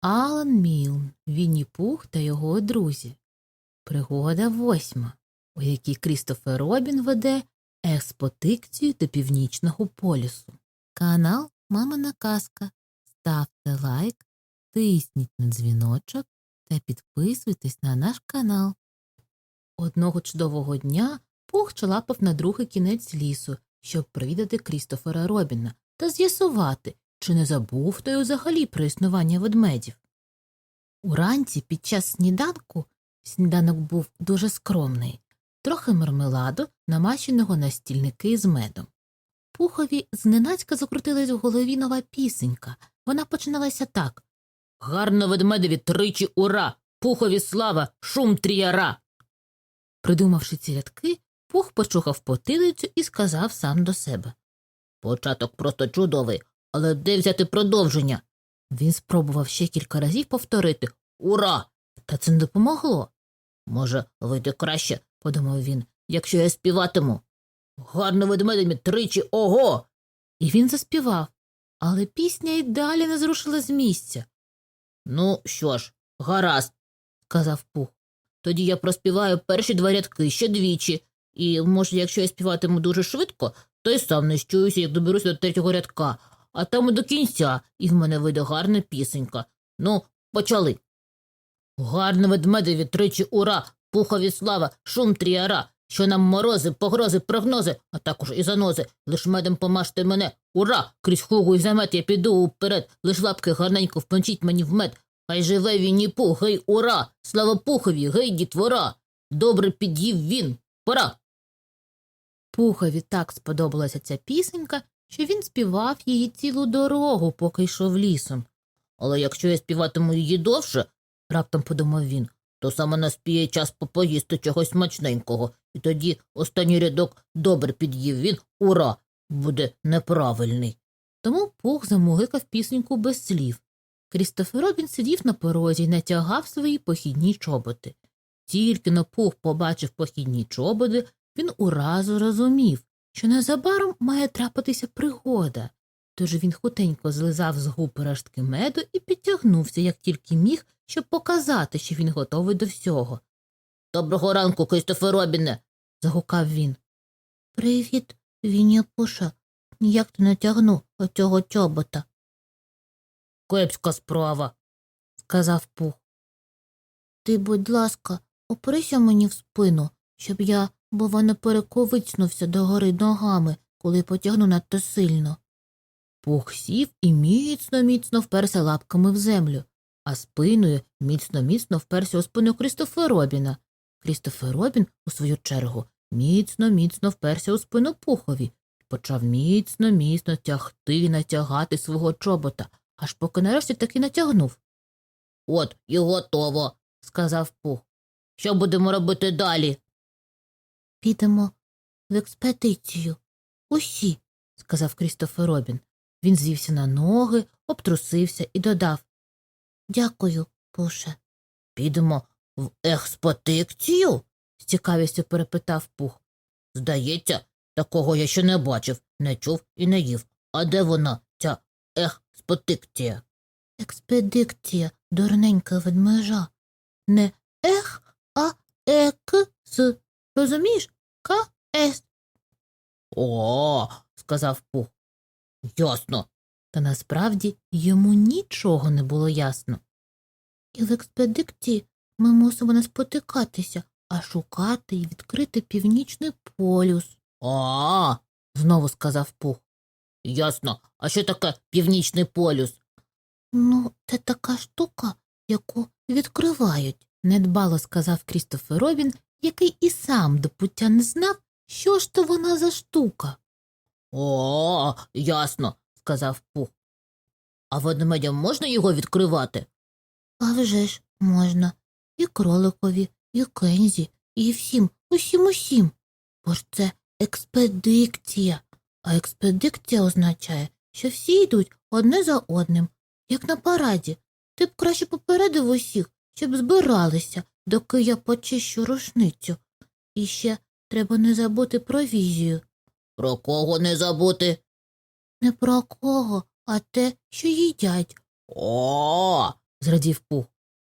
Алан Мілн, Вінні Пух та його друзі. Пригода восьма, у якій Крістофер Робін веде експотикцію до північного полюсу. Канал Мамина Казка. Ставте лайк, тисніть на дзвіночок та підписуйтесь на наш канал. Одного чудового дня Пух чалапав на другий кінець лісу, щоб провідати Крістофера Робіна та з'ясувати, чи не забув той взагалі про існування ведмедів. Уранці під час сніданку сніданок був дуже скромний, трохи мармеладу, намащеного на стільники з медом. Пухові зненацька закрутилась в голові нова пісенька. Вона починалася так Гарно ведмедеві тричі ура! Пухові слава, шум тріяра. Придумавши ці рядки, пух почухав потилицю і сказав сам до себе Початок просто чудовий, але де взяти продовження? Він спробував ще кілька разів повторити Ура! Та це не допомогло. Може, вийде краще, подумав він, якщо я співатиму. Гарно ведмедемі тричі ого. І він заспівав, але пісня й далі не зрушила з місця. Ну, що ж, гаразд, сказав Пух. Тоді я проспіваю перші два рядки ще двічі, і, може, якщо я співатиму дуже швидко, то й сам не щуюся, як доберуся до третього рядка, а там і до кінця, і в мене вийде гарна пісенька. Ну, почали. Гарно ведмедеві тричі ура, пухові слава, шум тріара, що нам морози, погрози, прогнози, а також і занози. Лиш медом помажте мене. Ура! Крізь хугу і замет я піду уперед, лиш лапки гарненько впончіть мені в мед. Хай живе він і пух, гей, ура! Слава пухові, гей, дітвора! Добре під'їв він. Пора. Пухові так сподобалася ця пісенька, що він співав її цілу дорогу, поки йшов лісом. Але якщо я співатиму її довше, раптом подумав він, то саме наспіє час попоїсти чогось смачненького, і тоді останній рядок добре під'їв він, ура, буде неправильний. Тому пух замугикав пісеньку без слів. Крістофер Робін сидів на порозі і натягав свої похідні чоботи. Тільки но пух побачив похідні чоботи, він уразу розумів, що незабаром має трапитися пригода. Тож він хутенько злизав з губ рештки меду і підтягнувся, як тільки міг, щоб показати, що він готовий до всього. Доброго ранку, Кристофер Робіне. загукав він. Привіт, Вінні-Пуша. Ніяк ти натягнув оцього чобота. Кепська справа, сказав Пух. Ти, будь ласка, оприся мені в спину, щоб я, бува, не перековицнувся догори ногами, коли потягну надто сильно. Пух сів і міцно міцно вперся лапками в землю, а спиною міцно міцно вперся у спину Крістофера Робіна. Крістофер Робін, у свою чергу, міцно міцно вперся у спину пухові і почав міцно міцно тягти і натягати свого чобота, аж поки нарешті таки натягнув. От і готово, сказав пух. Що будемо робити далі? Підемо в експедицію. Усі, сказав Крістофер Робін. Він звівся на ноги, обтрусився і додав Дякую, Пуше. Підемо в експедицію? з цікавістю перепитав пух. Здається, такого я ще не бачив, не чув і не їв. А де вона, ця експедиція? Експедиція, дурненька ведмежа. Не ех, а екс. Розумієш? К-С. О, сказав пух. Ясно. Та насправді йому нічого не було ясно. І в експедиції ми мусимо не спотикатися, а шукати і відкрити північний полюс. А, знову сказав пух. Ясно. А що таке північний полюс? Ну, це така штука, яку відкривають, недбало сказав Крістофер Робін, який і сам до пуття не знав, що ж то вона за штука. О, ясно, сказав Пух. А ведмедям можна його відкривати? А вже ж можна. І кроликові, і кензі, і всім, усім усім. Бо ж це експедиція. А експедиція означає, що всі йдуть одне за одним, як на параді. Ти б краще попередив усіх, щоб збиралися, доки я почищу рушницю. І ще треба не забути про візію. Про кого не забути? Не про кого, а те, що їдять. О. зрадів пух.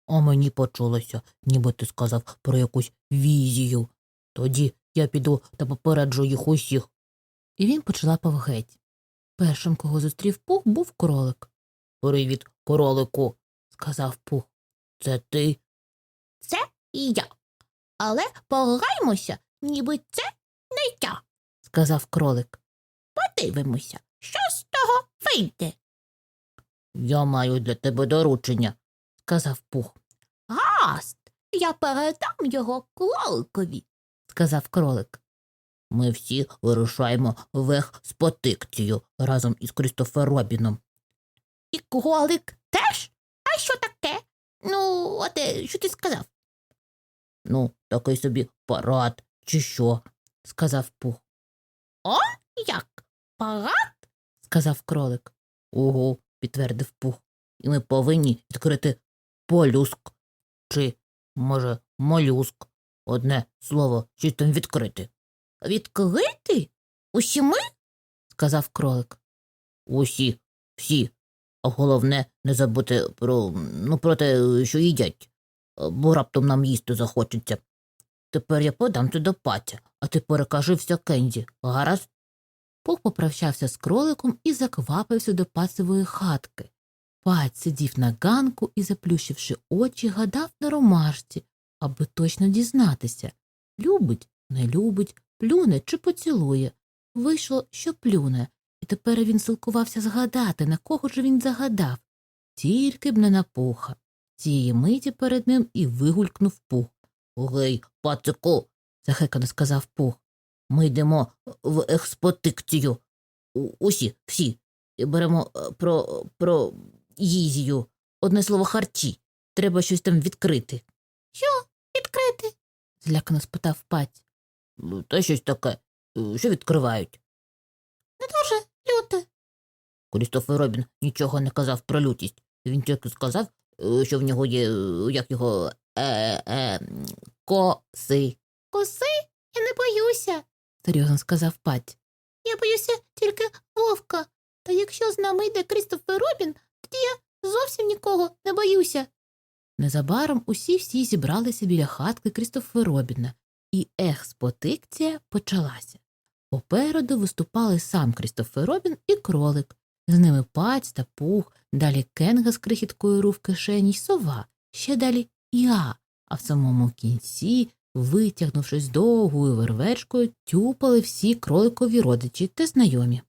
А мені почулося, ніби ти сказав про якусь візію. Тоді я піду та попереджу їх усіх. І він почалапав геть. Першим, кого зустрів пух, був кролик. Привіт, кролику, сказав пух. Це ти? Це і я. Але пограємося, ніби це не я, сказав кролик. Подивимося, що з того вийде. Я маю для тебе доручення, сказав пух. Гаст, я передам його кроликові, сказав кролик. Ми всі вирушаємо в експотикцію разом із Крістофер Робіном. І кролик теж? А що таке? Ну, от е, що ти сказав? Ну, такий собі парад, чи що, сказав пух. О, як? Парад? сказав кролик. Ого, підтвердив пух. І ми повинні відкрити полюск. Чи, може, молюск. Одне слово, щось там відкрити. Відкрити? Усі ми? сказав кролик. Усі, всі. А головне не забути про, ну, про те, що їдять, бо раптом нам їсти захочеться. Тепер я подам це до патя, а ти перекажи все Кенді, гаразд? Пух попрощався з кроликом і заквапився до пацевої хатки. Паць сидів на ганку і, заплющивши очі, гадав на ромашці, аби точно дізнатися любить, не любить, плюне чи поцілує. Вийшло, що плюне, і тепер він силкувався згадати, на кого ж він загадав. Тільки б не на пуха. Цієї миті перед ним і вигулькнув пух. Гей, пацику, захекано сказав пух. Ми йдемо в експотикцію. Усі, всі. І беремо е, про, про їзію. Одне слово харчі. Треба щось там відкрити. Що відкрити? злякано спитав паць. Ну, та щось таке. Е, Що відкривають? Не дуже люте. Крістофер Робін нічого не казав про лютість. Він тільки сказав, що в нього є, е, як його, е, е, коси. Коси? Я не боюся, серйозно сказав паць. Я боюся тільки вовка. Та якщо з нами йде Крістофер Робін, тоді я зовсім нікого не боюся. Незабаром усі всі зібралися біля хатки Крістофера Робіна, і експотикція почалася. Попереду виступали сам Крістофер Робін і кролик. З ними паць та пух, далі кенга з крихіткою ру в кишені й сова, ще далі я, а в самому кінці, витягнувшись довгою вервечкою, тюпали всі кроликові родичі та знайомі.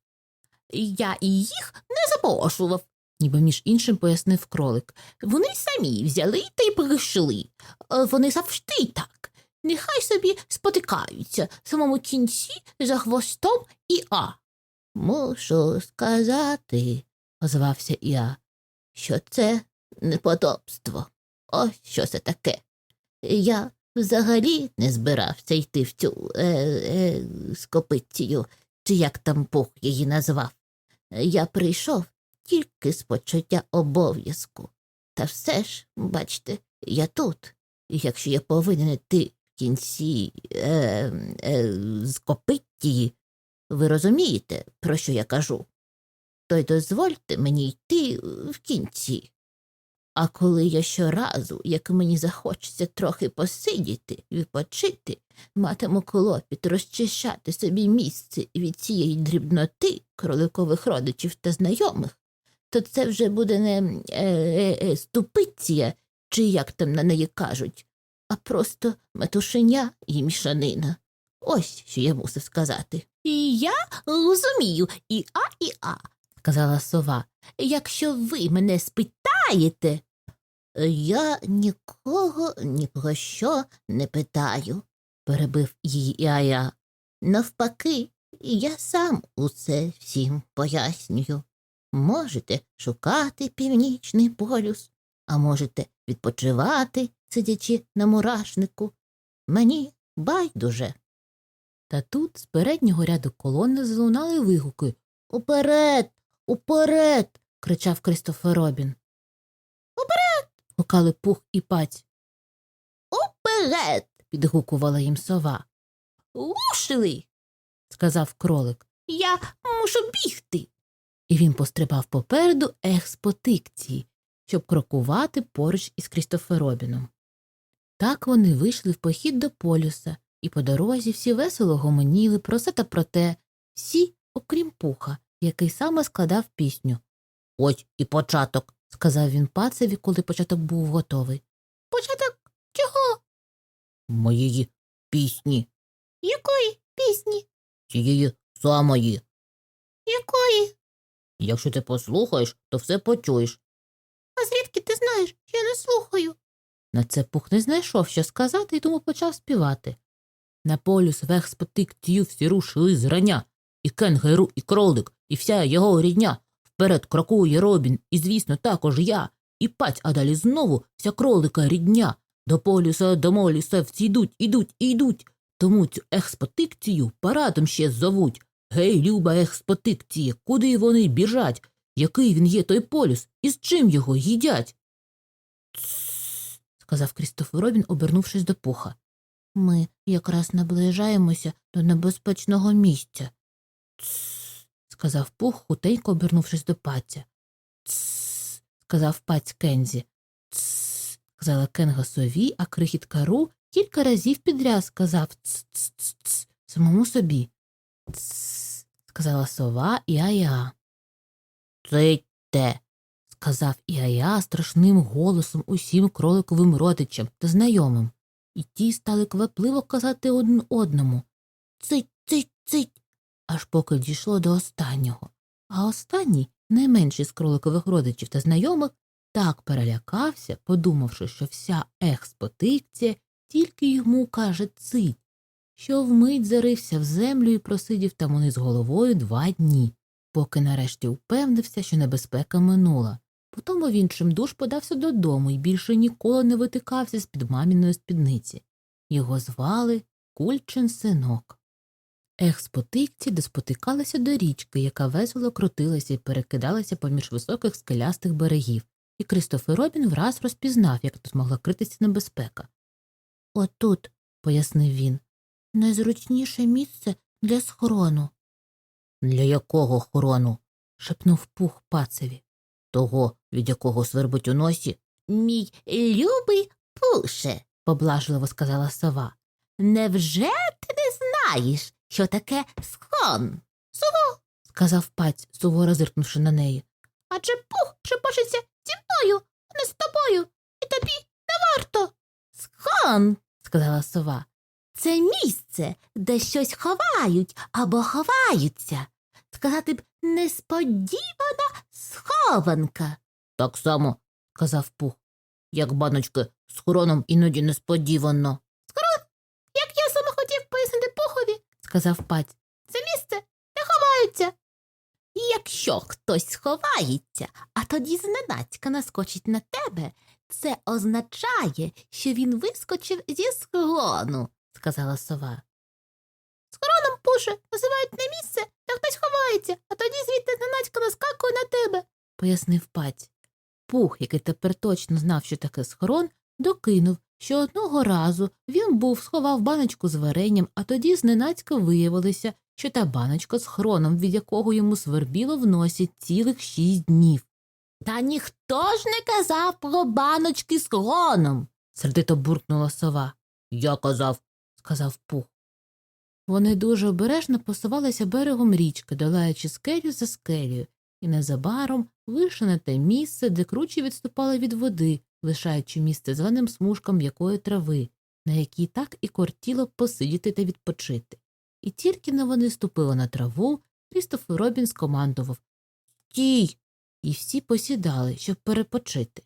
Я і їх не запрошував, ніби між іншим пояснив кролик. Вони самі взяли та й прийшли. Е, Вони завжди так. Нехай собі спотикаються в самому кінці за хвостом і а. Мушу сказати, озвався Іа, що це неподобство. Ось що це таке. Я взагалі не збирався йти в цю е, е, скопицію, чи як там Бог її назвав. Я прийшов тільки з почуття обов'язку. Та все ж, бачте, я тут. І якщо я повинен йти в кінці е, е, з копиттії, ви розумієте, про що я кажу? То й дозвольте мені йти в кінці. А коли я щоразу, як мені захочеться трохи посидіти, відпочити, матиму клопіт розчищати собі місце від цієї дрібноти кроликових родичів та знайомих, то це вже буде не е, е, е, ступиція, чи як там на неї кажуть, а просто метушеня і мішанина. Ось що я мусив сказати. І я розумію, і а, і а, сказала сова. Якщо ви мене спитаєте. Я нікого ні про що не питаю, перебив її Іая. Навпаки, я сам усе всім пояснюю. Можете шукати північний полюс, а можете відпочивати, сидячи на мурашнику. Мені байдуже. Та тут з переднього ряду колони залунали вигуки Уперед, уперед. кричав Кристофер Робін. Уперед. гукали пух і паць. Уперед. підгукувала їм сова. Рушили, сказав кролик. Я мушу бігти. і він пострибав попереду ех експотикції, щоб крокувати поруч із Крістоферобіном. Так вони вийшли в похід до полюса, і по дорозі всі весело гомоніли про все та про те, всі, окрім пуха, який саме складав пісню. Ось і початок, сказав він пацеві, коли початок був готовий. Початок чого? Моєї пісні. Якої пісні? Тієї самої. Якої? Якщо ти послухаєш, то все почуєш. А звідки ти знаєш, що я не слухаю? На це пух не знайшов, що сказати, і тому почав співати. На полюс вехспотик тію всі рушили зрання, і Кен, Гайру, і кролик, і вся його рідня. Вперед крокує Робін, і, звісно, також я, і паць, а далі знову вся кролика рідня. До полюса, до молюса всі йдуть, ідуть і йдуть. Тому цю експотикцію парадом ще зовуть. Гей, люба експотикція, куди вони біжать? Який він є той полюс, і з чим його їдять? Тссс, сказав Крістофер Робін, обернувшись до пуха. Ми якраз наближаємося до небезпечного місця. Тссс, сказав пух, хутенько обернувшись до паця. Тссс, сказав паць Кензі. Тссс, сказала Кенга сові, а крихітка Ру кілька разів підряд сказав ц-ц-ц самому собі. Тссс, сказала сова і ая. Цийте, сказав Іая страшним голосом усім кроликовим родичам та знайомим, і ті стали квапливо казати один одному Цить, цить, цить, аж поки дійшло до останнього. А останній, найменший з кроликових родичів та знайомих, так перелякався, подумавши, що вся експотикція тільки йому каже цить, що вмить зарився в землю і просидів там униз головою два дні поки нарешті впевнився, що небезпека минула. Потім він чимдуж подався додому і більше ніколи не витикався з під маміної спідниці. Його звали Кульчин синок. Експотикці де спотикалися до річки, яка весело крутилася і перекидалася поміж високих скелястих берегів, і Кристофер Робін враз розпізнав, як тут могла критися небезпека. Отут, пояснив він, найзручніше місце для схорону. Для якого хорону? шепнув пух пацеві. Того, від якого свербить у носі. Мій любий пуше, поблажливо сказала сова. Невже ти не знаєш, що таке схон? Сово, сказав паць, суворо зиркнувши на неї. Адже пух шепочеться зі мною, а не з тобою, і тобі не варто. Схон, сказала сова. Це місце, де щось ховають або ховаються. Сказати б несподівана схованка. Так само, сказав пух, як баночки з хороном іноді несподівано. Схорон, як я саме хотів пояснити пухові, сказав паць. Це місце, де ховаються. Якщо хтось сховається, а тоді зненацька наскочить на тебе, це означає, що він вискочив зі схорону, сказала сова. Схороном, називають не місце, де хтось ховається, а тоді звідти зненацька наскакує на тебе, пояснив паць. Пух, який тепер точно знав, що таке схорон, докинув, що одного разу він був сховав баночку з варенням, а тоді зненацька виявилося, що та баночка з хроном, від якого йому свербіло в носі цілих шість днів. Та ніхто ж не казав про баночки з хроном, сердито буркнула сова. Я казав, сказав пух. Вони дуже обережно посувалися берегом річки, долаючи скелю за скелею, і незабаром вийшли на те місце, де кручі відступали від води, лишаючи місце зеленим смужкам м'якої трави, на якій так і кортіло посидіти та відпочити. І тільки но вони ступили на траву, Крістофер Робін скомандував Стій! І всі посідали, щоб перепочити.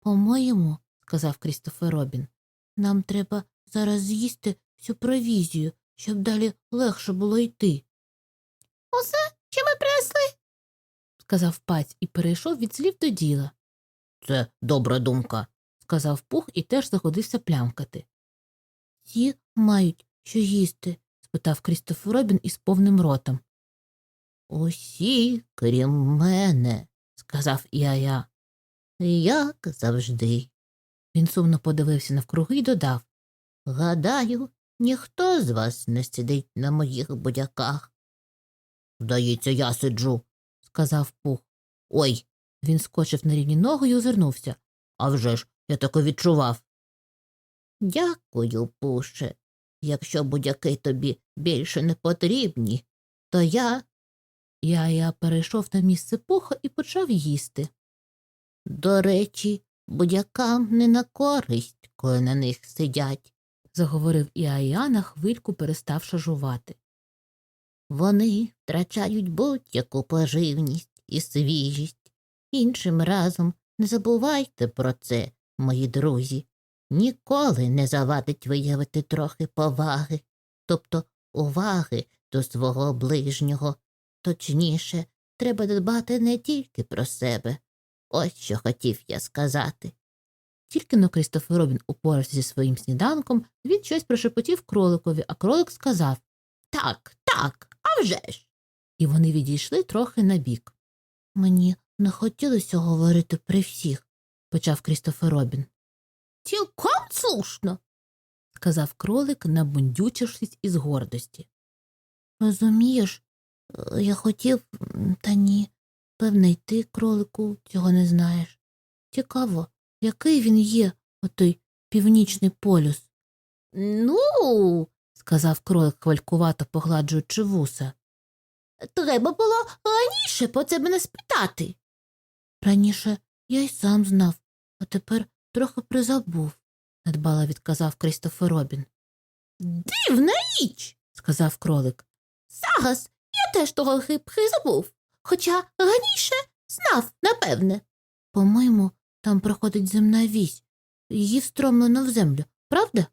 По-моєму, сказав Крістофер Робін, нам треба зараз з'їсти всю провізію, щоб далі легше було йти. Усе, що ми принесли, сказав паць і перейшов від слів до діла. Це добра думка, сказав пух і теж заходився плямкати. Всі мають що їсти? спитав Крістофер Робін із повним ротом. Усі, крім мене, сказав Іая. Як завжди. Він сумно подивився навкруги і додав Гадаю, ніхто з вас не сидить на моїх будяках. Здається, я сиджу, сказав пух. Ой. Він скочив на рівні ноги і озирнувся. А вже ж, я тако відчував. Дякую, пуше. Якщо будь-яки тобі більше не потрібні, то я. Я я перейшов на місце пуха і почав їсти. До речі, будь-якам не на користь, коли на них сидять, заговорив Іая на хвильку переставши жувати. Вони втрачають будь-яку поживність і свіжість. Іншим разом не забувайте про це, мої друзі. Ніколи не завадить виявити трохи поваги, тобто уваги до свого ближнього. Точніше, треба дбати не тільки про себе. Ось що хотів я сказати. Тільки но Крістофер Робін упорався зі своїм сніданком, він щось прошепотів кроликові, а кролик сказав Так, так, а вже ж. І вони відійшли трохи набік. Мені не хотілося говорити при всіх, почав Крістофер Робін. Цілком слушно, сказав кролик, набундючившись із гордості. Розумієш, е, я хотів, та ні. Певне, й ти, кролику, цього не знаєш. Цікаво, який він є, отой північний полюс. Ну, сказав кролик, хвалькувато погладжуючи вуса. Треба було раніше про це мене спитати. Раніше я й сам знав, а тепер трохи призабув, надбало відказав Крістофер Робін. Дивна річ, сказав кролик. Зараз я теж трохи призабув, хоча раніше знав, напевне. По-моєму, там проходить земна вісь. Її встромлено в землю, правда?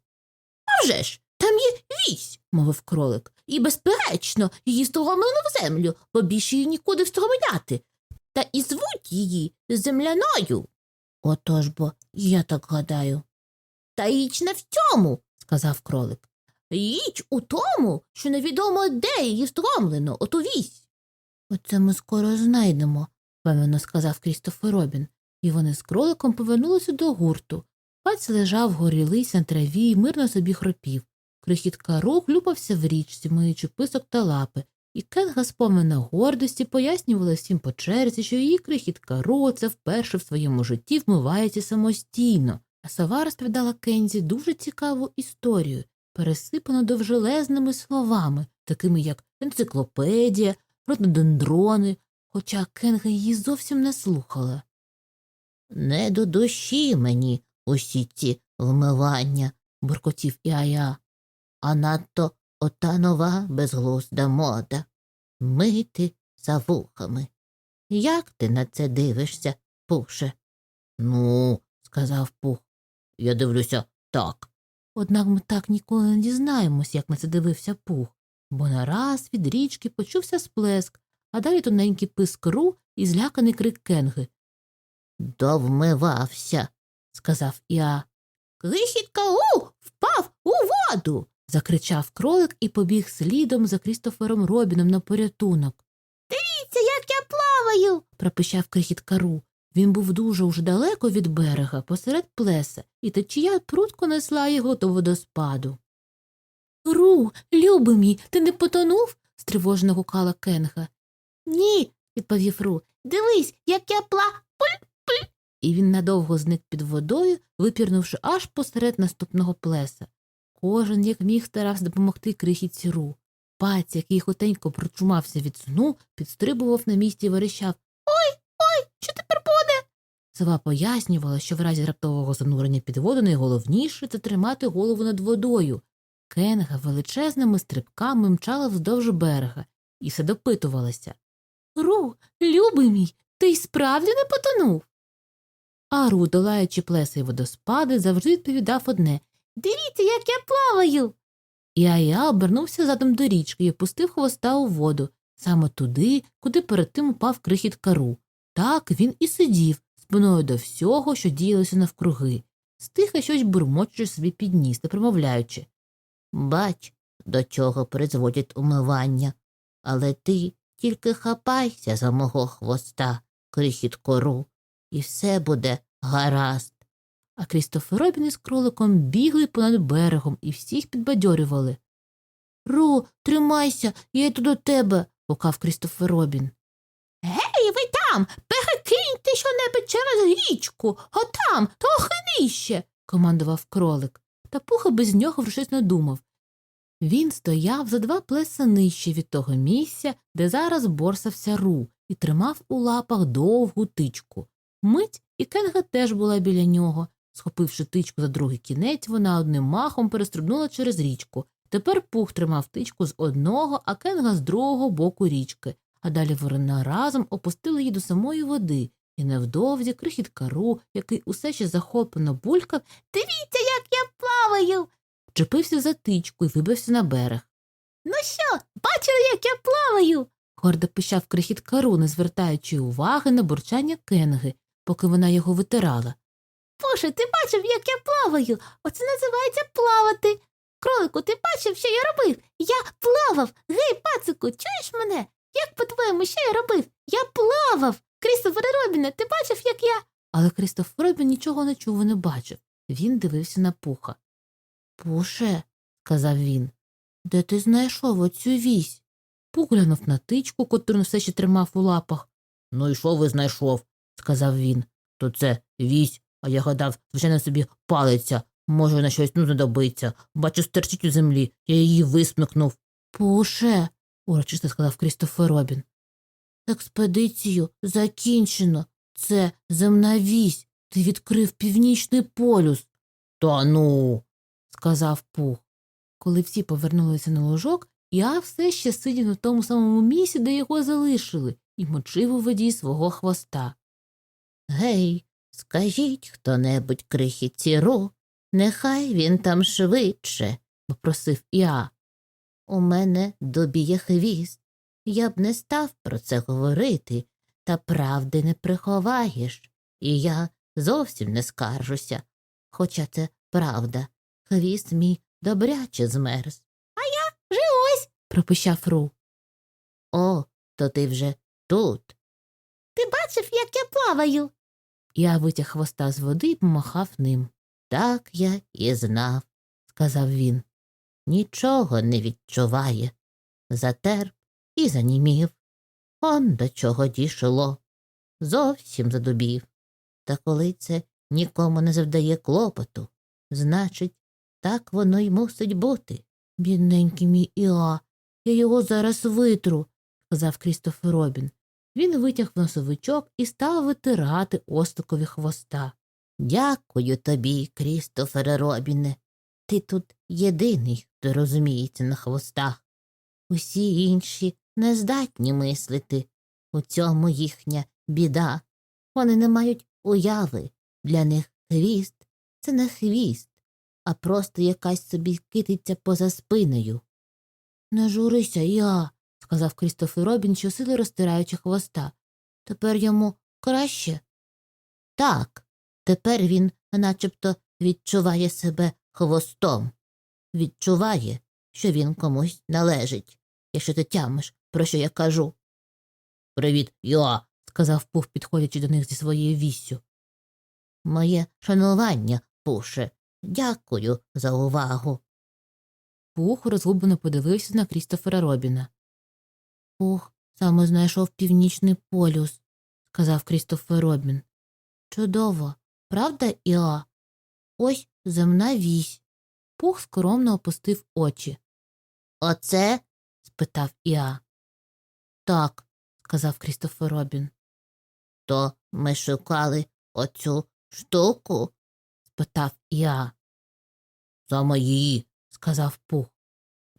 А вже ж, там є вісь, мовив кролик, і, безперечно, її встромлено в землю, бо більше її нікуди встромляти. Та і звуть її земляною. Отож бо, я так гадаю. Та річ не в цьому, сказав кролик. Річ у тому, що невідомо, де її встромлено, оту вісь. Оце ми скоро знайдемо, впевнено сказав Крістофер Робін, і вони з кроликом повернулися до гурту. Паць лежав горілись на траві і мирно собі хропів. Крихітка рук люпався в річці, миючи писок та лапи, і Кенга, сповнена гордості, пояснювала всім по черзі, що її крихітка Ро це вперше в своєму житті вмивається самостійно. А сова розповідала Кензі дуже цікаву історію, пересипану довжелезними словами, такими як енциклопедія, рододендрони, хоча Кенга її зовсім не слухала. Не до душі мені усі ці вмивання, буркотів Іая, а надто ота нова безглузда мода мити за вухами. Як ти на це дивишся, Пуше? Ну, сказав Пух, я дивлюся так. Однак ми так ніколи не дізнаємось, як на це дивився Пух, бо нараз від річки почувся сплеск, а далі тоненький писк ру і зляканий крик Кенги. Довмивався, сказав Іа. Крихітка у впав у воду. закричав кролик і побіг слідом за Крістофером Робіном на порятунок. Дивіться, як я плаваю. пропищав крихітка Ру. Він був дуже уж далеко від берега, посеред плеса, і течія прудко несла його до водоспаду. Ру, любий мій, ти не потонув? стривожно гукала Кенга. Ні, відповів Ру. Дивись, як я пла. І він надовго зник під водою, випірнувши аж посеред наступного плеса. Кожен, як міг, старався допомогти крихітці Ру. Паць, який хотенько прочумався від сну, підстрибував на місці і верещав Ой, ой, що тепер буде? Сова пояснювала, що в разі раптового занурення під воду найголовніше це тримати голову над водою. Кенга величезними стрибками мчала вздовж берега і все допитувалася. Ру, любий мій, ти й справді не потонув. А Ру, долаючи плеси й водоспади, завжди відповідав одне Дивіться, як я плаваю. І Ая обернувся задом до річки і опустив хвоста у воду, саме туди, куди перед тим упав крихіт кару. Так він і сидів, спиною до всього, що діялося навкруги, стиха щось бурмочучи собі під ніс та промовляючи. Бач, до чого призводять умивання, але ти тільки хапайся за мого хвоста, крихіт кору, і все буде гаразд. А Крістофер Робін із кроликом бігли понад берегом і всіх підбадьорювали. Ру, тримайся, я йду до тебе, гукав Крістофер Робін. Гей, Там, перекиньте щонебудь через річку, отам, трохи нижче, командував кролик. Та пуха без нього вже щось не думав. Він стояв за два плеса нижче від того місця, де зараз борсався ру, і тримав у лапах довгу тичку. Мить і Кенга теж була біля нього. Схопивши тичку за другий кінець, вона одним махом перестрибнула через річку. Тепер пух тримав тичку з одного, а Кенга з другого боку річки, а далі вони разом опустили її до самої води, і невдовзі крихіт кару, який усе ще захоплено булькав, Дивіться, як я плаваю. Чепився за тичку і вибився на берег. Ну що, бачили, як я плаваю? гордо пищав крихіт кару, не звертаючи уваги на бурчання Кенги, поки вона його витирала. Боже, ти бачив, як я плаваю. Оце називається плавати. Кролику, ти бачив, що я робив? Я плавав. Гей, пацику, чуєш мене? Як по-твоєму, що я робив? Я плавав. Крістофер Робіне, ти бачив, як я. Але Крістофер Робін нічого не чув і не бачив. Він дивився на пуха. Пуше, сказав він, де ти знайшов оцю вісь? Пух глянув на тичку, котру все ще тримав у лапах. Ну і що ви знайшов? Сказав він. То це вісь, а я гадав, звичайно собі палиця. Може, на щось ну знадобиться. Бачу, стерчить у землі, я її висмикнув. Пуше, урочисто сказав Крістофер Робін. Експедицію закінчено. Це земна вісь. Ти відкрив північний полюс. Та ну, сказав Пух. Коли всі повернулися на ложок, я все ще сидів на тому самому місці, де його залишили, і мочив у воді свого хвоста. Гей, скажіть хто небудь крихітці ру, нехай він там швидше, попросив я. У мене добіє хвіст. Я б не став про це говорити, та правди не приховаєш, і я зовсім не скаржуся. Хоча це правда, хвіст мій добряче змерз. А я вже ось, пропищав Ру. О, то ти вже тут. Бачив, як я плаваю? Я витяг хвоста з води і помахав ним. Так я і знав, сказав він. Нічого не відчуває. Затерп і занімів. Он до чого дійшло. Зовсім задубів. Та коли це нікому не завдає клопоту, значить, так воно й мусить бути. Бідненький мій Іа, я його зараз витру, сказав Крістофер Робін. Він витяг носовичок і став витирати остокові хвоста. Дякую тобі, Крістофере Робіне. Ти тут єдиний, хто розуміється на хвостах. Усі інші не здатні мислити. У цьому їхня біда. Вони не мають уяви. Для них хвіст це не хвіст, а просто якась собі китиця поза спиною. Не журися я, сказав Крістофер Робін, щосили розтираючи хвоста. Тепер йому краще? Так, тепер він начебто відчуває себе хвостом. Відчуває, що він комусь належить, якщо ти тямиш, про що я кажу. Привіт, я, сказав Пух, підходячи до них зі своєю віссю. Моє шанування, Пуше, дякую за увагу. Пух розгублено подивився на Крістофера Робіна. Пух саме знайшов північний полюс, сказав Крістофер Робін. Чудово, правда, Іа? Ось земна вісь. Пух скромно опустив очі. Оце? спитав Іа. Так, сказав Крістофер Робін. То ми шукали оцю штуку? спитав Іа. Саме її, сказав Пух.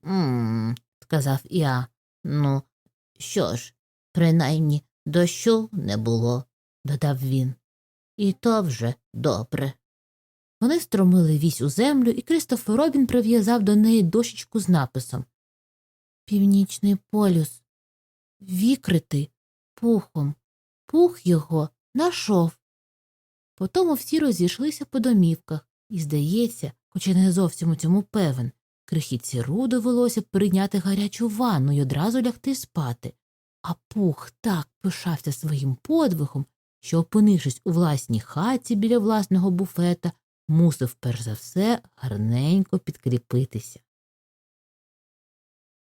Мм, сказав Іа. Ну, що ж, принаймні дощу не було, додав він. І то вже добре. Вони стромили вісь у землю, і Кристофер Робін прив'язав до неї дощечку з написом Північний полюс. Вікрити пухом. Пух його нашов. Потому всі розійшлися по домівках, і, здається, хоч і не зовсім у цьому певен, крихітці Ру довелося прийняти гарячу ванну і одразу лягти спати. А пух так пишався своїм подвигом, що, опинившись у власній хаті біля власного буфета, мусив перш за все гарненько підкріпитися.